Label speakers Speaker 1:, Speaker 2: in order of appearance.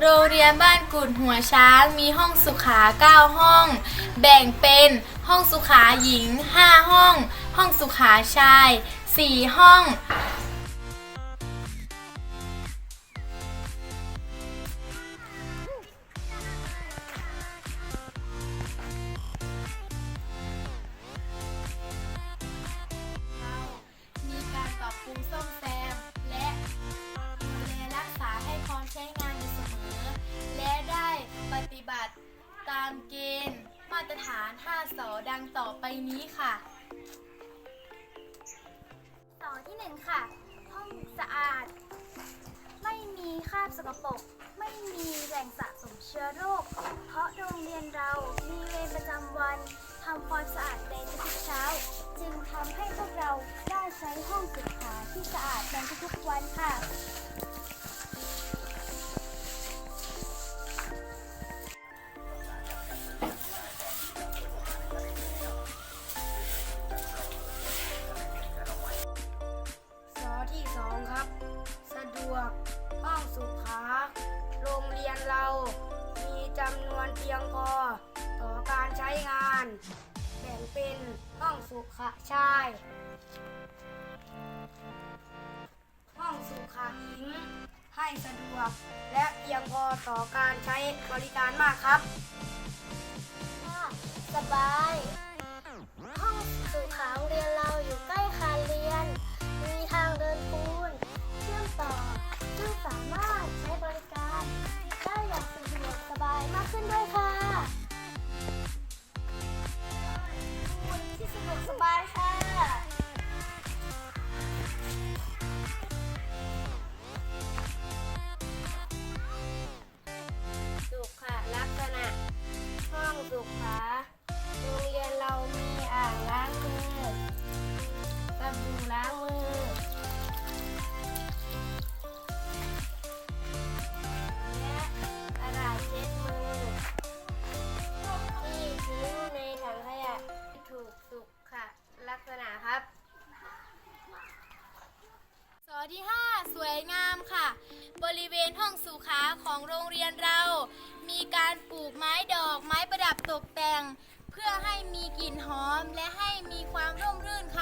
Speaker 1: โรงเรียนบ้านกุดหัวช้างมีห้องสุขา 9 ห้อง แบ่งเป็นห้องสุขาหญิง 5 ห้อง ห้องสุขาชาย 4 ห้อง ตรฐาน 5 สอดังต่อไปนี้ค่ะ
Speaker 2: ต่อที่หนึ่งค่ะ ห้องสะอาด ไม่มีคราบสกปรก ไม่มีแหล่งสะสมเชื้อโรค เพราะโรงเรียนเรามีเวรประจำวันทำความสะอาดในทุกเช้า จึงทำให้พวกเราได้ใช้ห้องสุขาที่สะอาดในทุกๆ
Speaker 3: เรา มีจำนวนเพียงพอ ต่อการใช้งาน แบ่งเป็นห้องสุขาชาย ห้องสุขาหญิง ให้สะดวก และเพียงพอต่อการใช้บริการมากครับ
Speaker 2: สบาย
Speaker 1: ที่ 5 สวยงามค่ะ บริเวณห้องสุขาของโรงเรียนเรา มีการปลูกไม้ดอกไม้ประดับตกแต่ง เพื่อให้มีกลิ่นหอมและให้มีความร่มรื่นค่ะ